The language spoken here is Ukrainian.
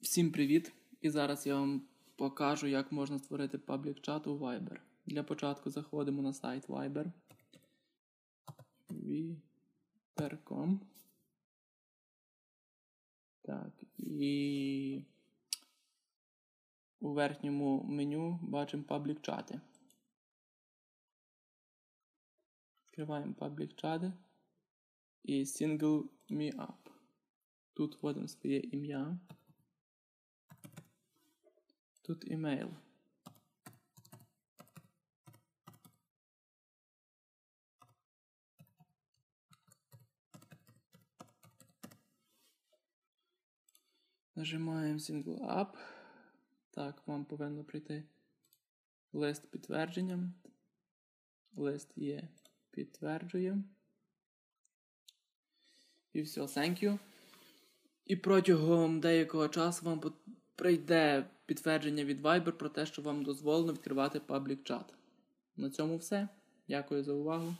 Всім привіт! І зараз я вам покажу, як можна створити паблік чат у Viber. Для початку заходимо на сайт Viber. Viber.com Так, і у верхньому меню бачимо паблік чати. Відкриваємо паблік чати і Single Me Up. Тут вводимо своє ім'я. Тут імейл. Нажимаємо Single Up. Так, вам повинно прийти лист підтвердженням. Лист є підтверджуємо. І все, thank you. І протягом деякого часу вам прийде підтвердження від Viber про те, що вам дозволено відкривати паблік чат. На цьому все. Дякую за увагу.